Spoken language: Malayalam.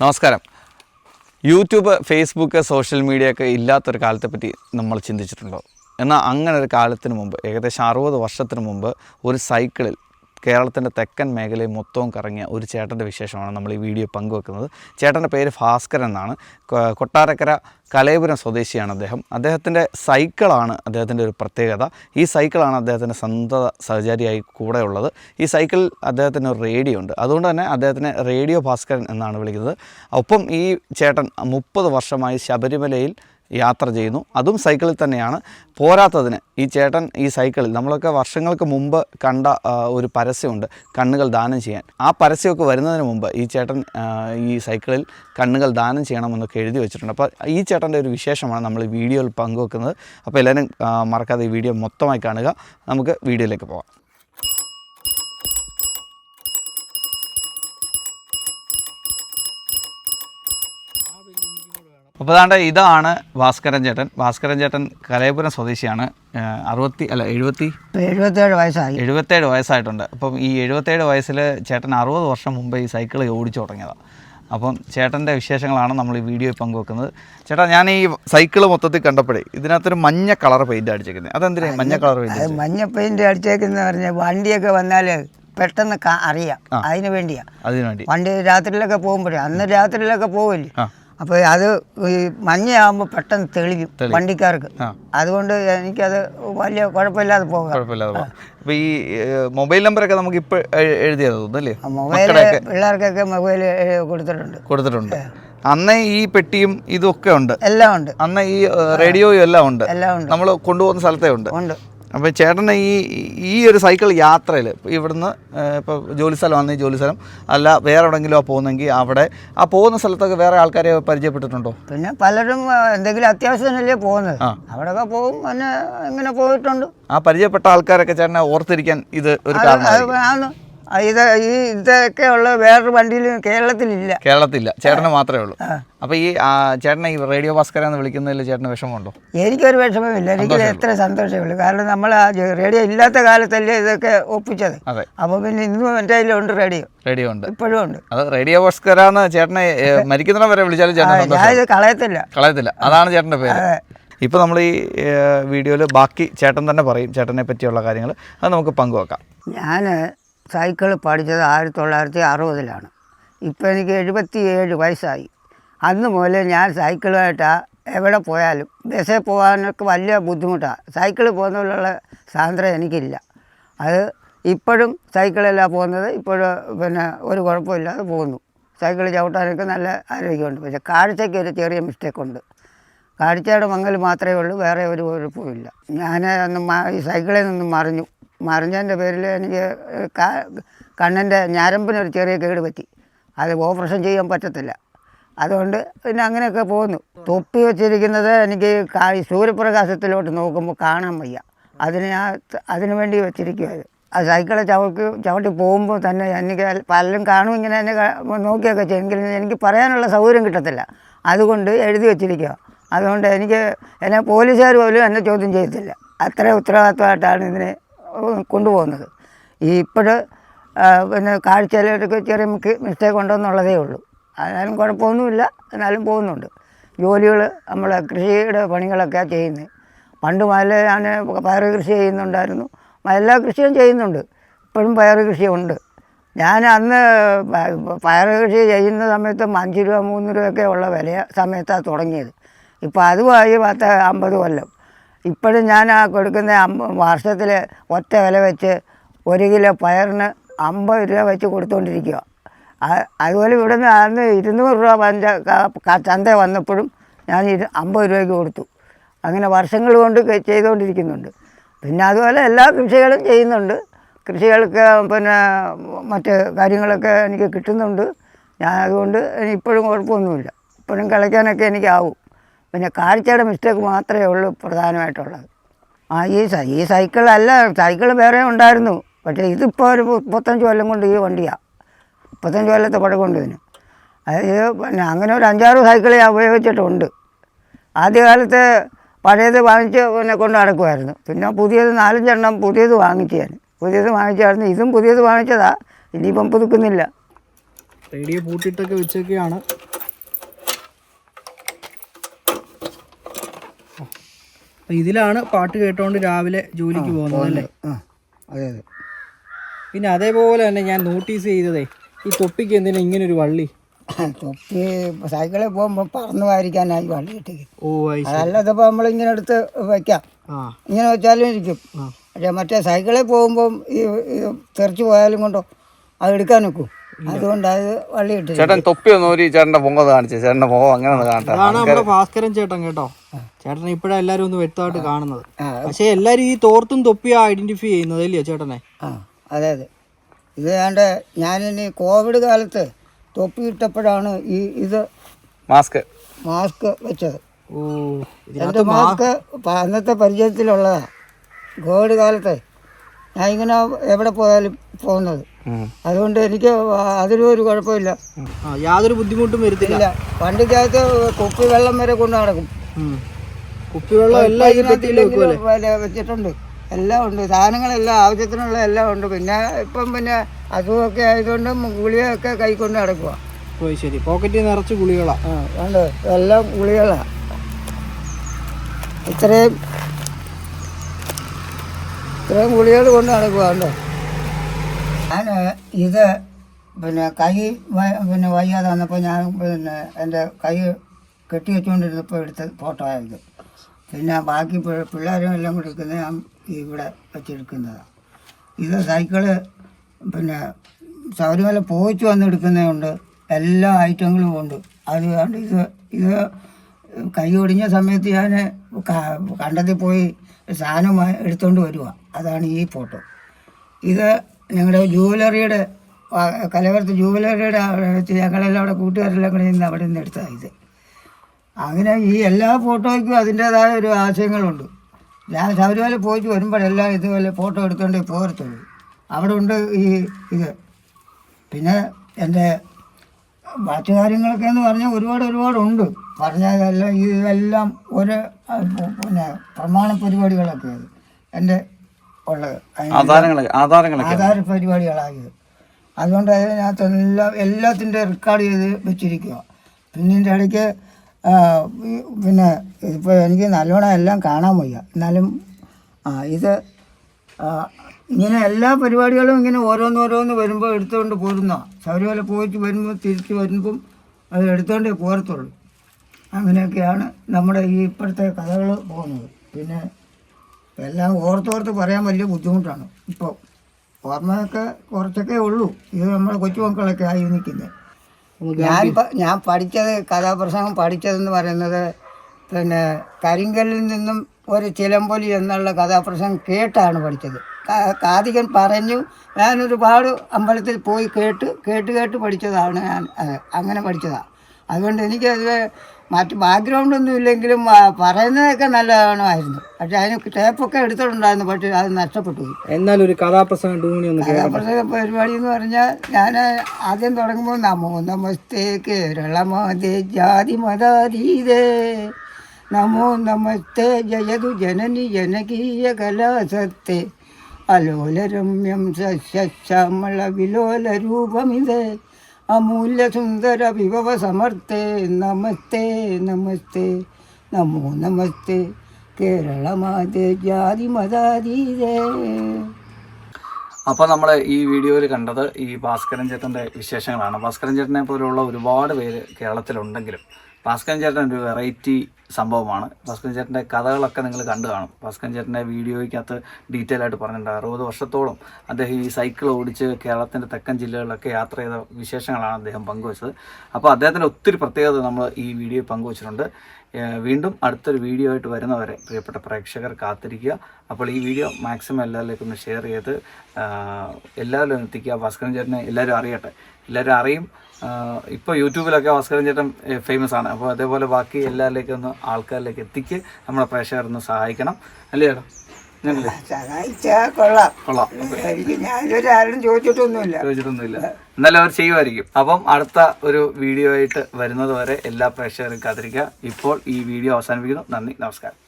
നമസ്കാരം. യൂട്യൂബ് ഫേസ്ബുക്ക് സോഷ്യൽ മീഡിയ ഒക്കെ ഇല്ലാത്തൊരു കാലത്തെ പറ്റി നമ്മൾ ചിന്തിച്ചിട്ടുണ്ടോ? എന്നാൽ അങ്ങനെ ഒരു കാലത്തിന് മുമ്പ് ഏകദേശം അറുപത് വർഷത്തിന് മുമ്പ് ഒരു സൈക്കിളിൽ കേരളത്തിന്റെ തെക്കൻ മേഖലയിൽ മൊത്തവും കറങ്ങിയ ഒരു ചേട്ടന്റെ വിശേഷമാണ് നമ്മൾ ഈ വീഡിയോ പങ്കുവെക്കുന്നത്. ചേട്ടന്റെ പേര് ഭാസ്കരൻ എന്നാണ്. കൊട്ടാരക്കര കലയപുരം സ്വദേശിയാണ് അദ്ദേഹം. അദ്ദേഹത്തിന്റെ സൈക്കിളാണ് അദ്ദേഹത്തിന്റെ ഒരു പ്രത്യേകത. ഈ സൈക്കിളാണ് അദ്ദേഹത്തിന്റെ സ്വന്ത സഹചാരിയായി കൂടെ ഉള്ളത്. ഈ സൈക്കിൾ അദ്ദേഹത്തിന് ഒരു റേഡിയോ ഉണ്ട്. അതുകൊണ്ട് തന്നെ അദ്ദേഹത്തിനെ റേഡിയോ ഭാസ്കരൻ എന്നാണ് വിളിക്കുന്നത്. ഒപ്പം ഈ ചേട്ടൻ മുപ്പത് വർഷമായി ശബരിമലയിൽ യാത്ര ചെയ്യുന്നു. അതും സൈക്കിളിൽ തന്നെയാണ്. പോരാത്തതിന് ഈ ചേട്ടൻ ഈ സൈക്കിളിൽ നമ്മളൊക്കെ വർഷങ്ങൾക്ക് മുമ്പ് കണ്ട ഒരു പരസ്യമുണ്ട്. കണ്ണുകൾ ദാനം ചെയ്യാൻ. ആ പരസ്യമൊക്കെ വരുന്നതിന് മുമ്പ് ഈ ചേട്ടൻ ഈ സൈക്കിളിൽ കണ്ണുകൾ ദാനം ചെയ്യണമെന്നൊക്കെ എഴുതി വെച്ചിട്ടുണ്ട്. അപ്പോൾ ഈ ചേട്ടന്റെ ഒരു വിശേഷമാണ് നമ്മൾ വീഡിയോയിൽ പങ്കുവെക്കുന്നത്. അപ്പോൾ എല്ലാവരും മറക്കാതെ ഈ വീഡിയോ മൊത്തമായി കാണുക. നമുക്ക് വീഡിയോയിലേക്ക് പോകാം. അപ്പോൾ അതാണ്ട് ഇതാണ് ഭാസ്കരൻ ചേട്ടൻ. ഭാസ്കരൻ ചേട്ടൻ കലയപുരം സ്വദേശിയാണ്. അറുപത്തി അല്ല എഴുപത്തി? എഴുപത്തേഴ് വയസ്സായി. എഴുപത്തേഴ് വയസ്സായിട്ടുണ്ട്. അപ്പം ഈ എഴുപത്തേഴ് വയസ്സിൽ ചേട്ടൻ അറുപത് വർഷം മുമ്പ് ഈ സൈക്കിൾ ഓടിച്ചു തുടങ്ങിയതാണ് അപ്പം ചേട്ടന്റെ വിശേഷങ്ങളാണ് നമ്മൾ ഈ വീഡിയോയിൽ പങ്കുവെക്കുന്നത്. ചേട്ടാ ഞാൻ ഈ സൈക്കിൾ മൊത്തത്തിൽ കണ്ടപ്പോഴേ ഇതിനകത്തൊരു മഞ്ഞ കളർ പെയിന്റ് അടിച്ചേക്കുന്നത് അതെന്തിനാ മഞ്ഞ കളർ പെയിന്റ് മഞ്ഞ പെയിന്റ് അടിച്ചേക്കുന്ന പറഞ്ഞ വണ്ടിയൊക്കെ വന്നാൽ പെട്ടെന്ന് അറിയാം. അതിന് വേണ്ടിയാ. അതിനു വേണ്ടി. വണ്ടി രാത്രിയിലൊക്കെ പോകുമ്പോഴേ അന്ന് രാത്രിയിലൊക്കെ പോവില്ലേ? ആ. അപ്പോൾ അത് ഈ മഞ്ഞയാകുമ്പോൾ പെട്ടെന്ന് തെളിയും വണ്ടിക്കാർക്ക്. അതുകൊണ്ട് എനിക്കത് വലിയ കുഴപ്പമില്ലാതെ പോകാം. കുഴപ്പമില്ലാതെ അപ്പോൾ ഈ മൊബൈൽ നമ്പറൊക്കെ നമുക്ക് ഇപ്പോൾ എഴുതിയത് തോന്നുന്നല്ലേ മൊബൈൽ പിള്ളേർക്കൊക്കെ മൊബൈൽ കൊടുത്തിട്ടുണ്ട്. കൊടുത്തിട്ടുണ്ട്. അന്ന് ഈ പെട്ടിയും ഇതൊക്കെ ഉണ്ട്. എല്ലാം ഉണ്ട്. അന്ന് ഈ റേഡിയോയും എല്ലാം ഉണ്ട്. എല്ലാം ഉണ്ട്. നമ്മൾ കൊണ്ടുപോകുന്ന സ്ഥലത്തേ ഉണ്ട്. ഉണ്ട്. അപ്പോൾ ചേട്ടന് ഈ ഈ ഒരു സൈക്കിൾ യാത്രയിൽ ഇവിടുന്ന് ഇപ്പോൾ ജോലി സ്ഥലമാണെങ്കിൽ ജോലി സ്ഥലം അല്ല വേറെ എവിടെങ്കിലും ആ പോകുന്നെങ്കിൽ അവിടെ ആ പോകുന്ന സ്ഥലത്തൊക്കെ വേറെ ആൾക്കാരെ പരിചയപ്പെട്ടിട്ടുണ്ടോ? പിന്നെ പലരും എന്തെങ്കിലും അത്യാവശ്യമല്ലേ പോകുന്നത്. അവിടെയൊക്കെ പോകും പിന്നെ ഇങ്ങനെ പോയിട്ടുണ്ട്. ആ പരിചയപ്പെട്ട ആൾക്കാരൊക്കെ ചേട്ടനെ ഓർത്തിരിക്കാൻ ഇത് ഒരു കാരണം ഇത് ഈ ഇതൊക്കെ ഉള്ള വേറൊരു വണ്ടിയിലും കേരളത്തിലില്ല. കേരളത്തില്ല. ചേട്ടന് മാത്രമേ ഉള്ളൂ. അപ്പൊ ഈ ചേട്ടനെ ഈ റേഡിയോ ഭാസ്കര എന്ന് വിളിക്കുന്നതിൽ ചേട്ടന് വിഷമമുണ്ടോ? എനിക്കൊരു വിഷമമില്ല എനിക്ക് എത്ര സന്തോഷമേ ഉള്ളൂ. കാരണം നമ്മൾ ആ റേഡിയോ ഇല്ലാത്ത കാലത്തല്ലേ ഇതൊക്കെ ഒപ്പിച്ചത്. അതെ. അപ്പോൾ പിന്നെ ഇന്നും എന്റെ കയ്യിലുണ്ട് റേഡിയോ. റേഡിയോ ഉണ്ട്. ഇപ്പോഴും ഉണ്ട്. അത് റേഡിയോ ഭാസ്കര എന്ന് ചേട്ടനെ മരിക്കുന്നവരെ മരിക്കുന്നിടം വരെ വിളിച്ചാലും ഞാൻ ഇത് കളയത്തില്ല. കളയത്തില്ല. അതാണ് ചേട്ടന്റെ പേര്. ഇപ്പോൾ നമ്മൾ ഈ വീഡിയോയിൽ ബാക്കി ചേട്ടൻ തന്നെ പറയും ചേട്ടനെ പറ്റിയുള്ള കാര്യങ്ങൾ അത് നമുക്ക് പങ്കുവെക്കാം. ഞാൻ സൈക്കിൾ പഠിച്ചത് ആയിരത്തി തൊള്ളായിരത്തി അറുപതിലാണ് ഇപ്പോൾ എനിക്ക് എഴുപത്തി ഏഴ് വയസ്സായി. അന്ന് മുതൽ ഞാൻ സൈക്കിളുമായിട്ടാണ് എവിടെ പോയാലും ബസ്സിൽ പോകാനൊക്കെ വലിയ ബുദ്ധിമുട്ടാണ് സൈക്കിൾ പോകുന്നതിലുള്ള സാന്ദ്രം എനിക്കില്ല. അത് ഇപ്പോഴും സൈക്കിളല്ല പോകുന്നത്. ഇപ്പോഴും പിന്നെ ഒരു കുഴപ്പമില്ലാതെ പോകുന്നു. സൈക്കിൾ ചവിട്ടാനൊക്കെ നല്ല ആരോഗ്യമുണ്ട്. പക്ഷേ കാഴ്ചയ്ക്ക് ഒരു ചെറിയ മിസ്റ്റേക്ക് ഉണ്ട്. കാഴ്ചയുടെ മങ്ങൽ മാത്രമേ ഉള്ളൂ. വേറെ ഒരു കുഴപ്പമില്ല ഞാൻ അന്ന് ഈ സൈക്കിളിൽ നിന്നും മറിഞ്ഞു. മറിഞ്ഞതിന്റെ പേരിൽ എനിക്ക് കണ്ണിന്റെ ഞരമ്പിനൊരു ചെറിയ കേട് പറ്റി അത് ഓപ്പറേഷൻ ചെയ്യാൻ പറ്റത്തില്ല. അതുകൊണ്ട് പിന്നെ അങ്ങനെയൊക്കെ പോകുന്നു തൊപ്പി വെച്ചിരിക്കുന്നത് എനിക്ക് സൂര്യപ്രകാശത്തിലോട്ട് നോക്കുമ്പോൾ കാണാൻ വയ്യ. അതിന് ഞാൻ അതിനു വേണ്ടി വെച്ചിരിക്കുവായത് ആ സൈക്കിളെ ചവിട്ടി ചവിട്ടി പോകുമ്പോൾ തന്നെ എനിക്ക് പലരും കാണും ഇങ്ങനെ എന്നെ നോക്കിയൊക്കെ ചെയ്യും. എനിക്ക് പറയാനുള്ള സൗകര്യം കിട്ടത്തില്ല. അതുകൊണ്ട് എഴുതി വെച്ചിരിക്കുക അതുകൊണ്ട് എനിക്ക് എന്നെ പോലീസുകാർ പോലും എന്നെ ചോദ്യം ചെയ്യത്തില്ല. അത്ര ഉത്തരവാദിത്തമായിട്ടാണ് ഇതിനെ കൊണ്ടുപോകുന്നത്. ഈ ഇപ്പോൾ പിന്നെ കാഴ്ചയിലൊക്കെ ചെറിയ മിസ്റ്റേക്ക് ഉണ്ടെന്നുള്ളതേ ഉള്ളൂ. എന്നാലും കുഴപ്പമൊന്നുമില്ല. എന്നാലും പോകുന്നുണ്ട്. ജോലികൾ നമ്മൾ കൃഷിയുടെ പണികളൊക്കെ ചെയ്യുന്നത് പണ്ട് മുതൽ ഞാൻ പയർ കൃഷി ചെയ്യുന്നുണ്ടായിരുന്നു. എല്ലാ കൃഷിയും ചെയ്യുന്നുണ്ട്. ഇപ്പോഴും പയർ കൃഷിയുണ്ട്. ഞാൻ അന്ന് പയർ കൃഷി ചെയ്യുന്ന സമയത്ത് അഞ്ച് രൂപ മൂന്ന് രൂപയൊക്കെ ഉള്ള വില സമയത്താണ് തുടങ്ങിയത്. ഇപ്പോൾ അതുമായി പത്ത് അമ്പത് കൊല്ലം. ഇപ്പോഴും ഞാൻ ആ കൊടുക്കുന്ന വർഷത്തിൽ ഒറ്റ വില വെച്ച് ഒരു കിലോ പയറിന് അമ്പത് രൂപ വെച്ച് കൊടുത്തുകൊണ്ടിരിക്കുക അതുപോലെ ഇവിടെ നിന്ന് അന്ന് ഇരുന്നൂറ് രൂപ പഞ്ച ചന്ത വന്നപ്പോഴും ഞാൻ ഇരു അമ്പത് രൂപയ്ക്ക് കൊടുത്തു. അങ്ങനെ വർഷങ്ങൾ കൊണ്ട് ചെയ്തുകൊണ്ടിരിക്കുന്നുണ്ട് പിന്നെ അതുപോലെ എല്ലാ കൃഷികളും ചെയ്യുന്നുണ്ട്. കൃഷികൾക്ക് പിന്നെ മറ്റ് കാര്യങ്ങളൊക്കെ എനിക്ക് കിട്ടുന്നുണ്ട്. ഞാൻ അതുകൊണ്ട് ഇപ്പോഴും കുഴപ്പമൊന്നുമില്ല. ഇപ്പോഴും കളിക്കാനൊക്കെ എനിക്കാവും. പിന്നെ കാഴ്ചയുടെ മിസ്റ്റേക്ക് മാത്രമേ ഉള്ളൂ പ്രധാനമായിട്ടുള്ളത്. ആ ഈ ഈ സൈക്കിളല്ല സൈക്കിൾ വേറെ ഉണ്ടായിരുന്നു. പക്ഷേ ഇതിപ്പോൾ ഒരു മുപ്പത്തഞ്ച് കൊല്ലം കൊണ്ട് ഈ വണ്ടിയാണ് മുപ്പത്തഞ്ച് കൊല്ലത്തെ കൊണ്ട് ഇതിന്. അതായത് പിന്നെ അങ്ങനെ ഒരു അഞ്ചാറ് സൈക്കിൾ ഞാൻ ഉപയോഗിച്ചിട്ടുണ്ട്. ആദ്യകാലത്ത് പഴയത് വാങ്ങിച്ച് പിന്നെ കൊണ്ട് നടക്കുമായിരുന്നു പിന്നെ പുതിയത് നാലഞ്ചെണ്ണം പുതിയത് വാങ്ങിച്ചു ഞാൻ. പുതിയത് വാങ്ങിച്ചായിരുന്നു. ഇതും പുതിയത് വാങ്ങിച്ചതാണ് ഇനിയിപ്പം പുതുക്കുന്നില്ല. റേഡിയോ പൂട്ടിട്ടൊക്കെ വെച്ചൊക്കെയാണ്. അപ്പൊ ഇതിലാണ് പാട്ട് കേട്ടോണ്ട് രാവിലെ ജോലിക്ക് പോകുന്നത് അല്ലേ? ആ അതെ അതെ. പിന്നെ അതേപോലെ തന്നെ ഞാൻ നോട്ടീസ് ചെയ്തതേ ഈ തൊപ്പിക്ക് എന്തിനാ ഇങ്ങനെ ഒരു വള്ളി? തൊപ്പി സൈക്കിളിൽ പോകുമ്പോൾ പറന്നു വാരിക്കാനായി വള്ളി കിട്ടി ഓ ഐ അതല്ലാതെ ഇപ്പോൾ നമ്മളിങ്ങനെ എടുത്ത് വെക്കാം. ഇങ്ങനെ വെച്ചാലും ഇരിക്കും. പക്ഷെ മറ്റേ സൈക്കിളിൽ പോകുമ്പോൾ ഈ തെറിച്ചു പോയാലും കൊണ്ടോ അത് എടുക്കാൻ നോക്കും അതുകൊണ്ട് അത് ചേട്ടൻ തൊപ്പി ഒന്ന് ഒരു ചേട്ടന്റെ പൊങ്ങത് കാണിച്ചേ ചേട്ടന്റെ മുഖം അങ്ങനെ ഒന്ന് കാണട്ടെ അതാണ് നമ്മുടെ ഭാസ്കരൻ ചേട്ടൻ കേട്ടോ. ചേട്ടൻ ഇപ്പഴാ എല്ലാരും ഒന്ന് വ്യക്തമായിട്ട് കാണുന്നത്. പക്ഷെ എല്ലാരും ഈ തോർത്തും തൊപ്പിയാ ഐഡന്റിഫൈ ചെയ്യുന്നത് അല്ലയോ ചേട്ടനെ? ആ അതെ അതെ. ഇത് വേണ്ട ഞാനിനി കോവിഡ് കാലത്ത് തൊപ്പി ഇട്ടപ്പോഴാണ് ഈ ഇത് മാസ്ക് മാസ്ക് വെച്ചത്. ഓ എന്റെ മാസ്ക് അന്നത്തെ പരിചയത്തിലുള്ളതാണ് കോവിഡ് കാലത്ത് ഞാൻ ഇങ്ങനെ എവിടെ പോയാലും പോകുന്നത്. അതുകൊണ്ട് എനിക്ക് അതിലും ഒരു കുഴപ്പമില്ല. യാതൊരു ബുദ്ധിമുട്ടും വരുത്തില്ല. പണ്ടിക്കകത്ത് കുപ്പി വെള്ളം വരെ കൊണ്ടു നടക്കും. കുപ്പി വെള്ളം എല്ലാം വെച്ചിട്ടുണ്ട്. എല്ലാം ഉണ്ട്. സാധനങ്ങളെല്ലാം ആവശ്യത്തിനുള്ള എല്ലാം ഉണ്ട്. പിന്നെ ഇപ്പം പിന്നെ അസുഖമൊക്കെ ആയതുകൊണ്ട് ഗുളികയൊക്കെ കൈക്കൊണ്ട് നടക്കുക ശരി. പോക്കറ്റിൽ നിറച്ച് ഗുളികളാ. ആ ഉണ്ട്. എല്ലാം ഗുളികളാണ് ഇത്രയും ഇത്രയും ഗുളികൾ കൊണ്ട് നടക്കുക ഉണ്ടോ ഞാൻ ഇത് പിന്നെ കൈ പിന്നെ വയ്യാതെ വന്നപ്പോൾ ഞാൻ പിന്നെ എന്റെ കൈ കെട്ടി വെച്ചുകൊണ്ടിരുന്നപ്പോൾ എടുത്ത ഫോട്ടോ ആയത് പിന്നെ ബാക്കി പിള്ളേരും എല്ലാം കൂടി എടുക്കുന്നത് ഞാൻ ഇവിടെ വെച്ചെടുക്കുന്നതാണ് ഇത് സൈക്കിൾ പിന്നെ ശബരിമല പോയിച്ച് വന്ന് ഉണ്ട്. എല്ലാ ഐറ്റങ്ങളും ഉണ്ട്. അതുകൊണ്ട് ഇത് ഇത് കൈ ഒടിഞ്ഞ സമയത്ത് ഞാൻ കണ്ടത്തിൽ പോയി സാധനം എടുത്തുകൊണ്ട് വരുവാണ് അതാണ് ഈ ഫോട്ടോ ഇത് ഞങ്ങളുടെ ജുവലറിയുടെ ആ, കലവരത്ത് ജുവലറിയുടെ വെച്ച് ഞങ്ങളെല്ലാം അവിടെ കൂട്ടുകാരെല്ലാം കൂടെ നിന്ന് അവിടെ നിന്ന് എടുത്തതാണ് ഇത്. അങ്ങനെ ഈ എല്ലാ ഫോട്ടോയ്ക്കും അതിന്റേതായ ഒരു ആശയങ്ങളുണ്ട്. ഞാൻ ശബരിമല പോയിട്ട് വരുമ്പോഴെല്ലാം ഇതുപോലെ ഫോട്ടോ എടുത്തുകൊണ്ടേ പോരത്തുള്ളൂ അവിടെ ഉണ്ട് ഈ ഇത്. പിന്നെ എന്റെ മറ്റു കാര്യങ്ങളൊക്കെ എന്ന് പറഞ്ഞാൽ ഒരുപാട് ഒരുപാടുണ്ട് പറഞ്ഞാൽ എല്ലാം ഇതെല്ലാം ഒരു പിന്നെ പ്രമാണ പരിപാടികളൊക്കെ. എന്റെ ഉള്ളത്. ആധാര പരിപാടികളായത് അതുകൊണ്ട് അതിനകത്ത് എല്ലാം എല്ലാത്തിന്റെ റെക്കോർഡ് ചെയ്ത് വെച്ചിരിക്കുക പിന്നെ ഇതിന്റെ ഇടയ്ക്ക് പിന്നെ ഇപ്പോൾ എനിക്ക് നല്ലോണം എല്ലാം കാണാൻ വയ്യ. എന്നാലും ആ ഇത് ഇങ്ങനെ എല്ലാ പരിപാടികളും ഇങ്ങനെ ഓരോന്നോരോന്ന് വരുമ്പോൾ എടുത്തുകൊണ്ട് പോരുന്ന. ശബരിമല പോയിട്ട് വരുമ്പോൾ തിരിച്ച് വരുമ്പം അത് എടുത്തുകൊണ്ടേ പോരത്തുള്ളൂ. അങ്ങനെയൊക്കെയാണ് നമ്മുടെ ഈ ഇപ്പോഴത്തെ കഥകൾ പോകുന്നത്. പിന്നെ എല്ലാം ഓർത്തോർത്ത് പറയാൻ വലിയ ബുദ്ധിമുട്ടാണ്. ഇപ്പോൾ ഓർമ്മയൊക്കെ കുറച്ചൊക്കെ ഉള്ളൂ. ഇത് നമ്മളെ കൊച്ചുമക്കളൊക്കെ ആയി നിൽക്കുന്നത് ഞാൻ ഞാൻ പഠിച്ചത് കഥാപ്രസംഗം പഠിച്ചതെന്ന് പറയുന്നത് പിന്നെ കരിങ്കല്ലിൽ നിന്നും ഒരു ചിലമ്പൊലി എന്നുള്ള കഥാപ്രസംഗം കേട്ടാണ് പഠിച്ചത്. കാതികൻ പറഞ്ഞു ഞാനൊരുപാട് അമ്പലത്തിൽ പോയി കേട്ട് കേട്ട് കേട്ട് പഠിച്ചതാണ് ഞാൻ അങ്ങനെ പഠിച്ചതാണ് അതുകൊണ്ട് എനിക്കത് മറ്റ് ബാക്ക്ഗ്രൗണ്ട് ഒന്നും ഇല്ലെങ്കിലും പറയുന്നതൊക്കെ നല്ലതാണായിരുന്നു പക്ഷെ അതിന് ടേപ്പൊക്കെ എടുത്തിട്ടുണ്ടായിരുന്നു പക്ഷെ അത് നഷ്ടപ്പെട്ടു പോയി. എന്നാലും ഒരു കഥാപ്രസംഗം ഒന്ന് കഥാപ്രസംഗ പരിപാടി എന്ന് പറഞ്ഞാൽ ഞാൻ ആദ്യം തുടങ്ങുമ്പോൾ നമോ നമസ്തേ കേരളമാതേ ജാതി മതാതീതേ. നമോ നമസ്തേ ജയതു ജനനി ജനകീയ കലാസത്തെ. അലോലരമ്യം സസ്യശ്യാമള വിലോല രൂപമിതേ അമൂല്യ സുന്ദര വിഭവ സമർത്ഥേ. നമസ്തേ നമസ്തേ. നമോ നമസ്തേ. കേരളമാതേ ജാതി മതാതീതേ അപ്പോൾ നമ്മൾ ഈ വീഡിയോയിൽ കണ്ടത് ഈ ഭാസ്കരൻ ചേട്ടന്റെ വിശേഷങ്ങളാണ്. ഭാസ്കരൻ ചേട്ടനെ പോലെയുള്ള ഒരുപാട് പേര് കേരളത്തിലുണ്ടെങ്കിലും ഭാസ്കരൻ ചേട്ടൻ ഒരു വെറൈറ്റി സംഭവമാണ്. ഭാസ്കരൻ ചേട്ടന്റെ കഥകളൊക്കെ നിങ്ങൾ കണ്ടു കാണും. ഭാസ്കരൻ ചേട്ടന്റെ വീഡിയോയ്ക്കകത്ത് ഡീറ്റെയിൽ ആയിട്ട് പറഞ്ഞിട്ടുണ്ട്. അറുപത് വർഷത്തോളം അദ്ദേഹം ഈ സൈക്കിൾ ഓടിച്ച് കേരളത്തിന്റെ തെക്കൻ ജില്ലകളിലൊക്കെ യാത്ര ചെയ്ത വിശേഷങ്ങളാണ് അദ്ദേഹം പങ്കുവച്ചത്. അപ്പോൾ അദ്ദേഹത്തിന്റെ ഒത്തിരി പ്രത്യേകത നമ്മൾ ഈ വീഡിയോ പങ്കുവച്ചിട്ടുണ്ട്. വീണ്ടും അടുത്തൊരു വീഡിയോ ആയിട്ട് വരുന്നവരെ പ്രിയപ്പെട്ട പ്രേക്ഷകർ കാത്തിരിക്കുക. അപ്പോൾ ഈ വീഡിയോ മാക്സിമം എല്ലാവരിലേക്കും ഒന്ന് ഷെയർ ചെയ്ത് എല്ലാവരിലും എത്തിക്കുക. ഭാസ്കരൻ ചേട്ടനെ എല്ലാവരും അറിയട്ടെ. എല്ലാവരും അറിയും. ഇപ്പോൾ യൂട്യൂബിലൊക്കെ ഭാസ്കരൻ ചേട്ടൻ ഫേമസ് ആണ്. അപ്പോൾ അതേപോലെ ബാക്കി എല്ലാവരിലേക്കും ഒന്ന് ആൾക്കാരിലേക്ക് എത്തിക്ക്. നമ്മളെ പ്രേക്ഷകരൊന്ന് സഹായിക്കണം. അല്ലേ ചേട്ടാ? സഹായിച്ചാൽ കൊള്ളാം. കൊള്ളാം. ചോദിച്ചിട്ടൊന്നുമില്ല. ചോദിച്ചിട്ടൊന്നുമില്ല. എന്നാലും അവർ ചെയ്യുമായിരിക്കും. അപ്പം അടുത്ത ഒരു വീഡിയോ ആയിട്ട് വരുന്നത് വരെ എല്ലാ പ്രേക്ഷകരും കാത്തിരിക്കുക. ഇപ്പോൾ ഈ വീഡിയോ അവസാനിപ്പിക്കുന്നു. നന്ദി. നമസ്കാരം.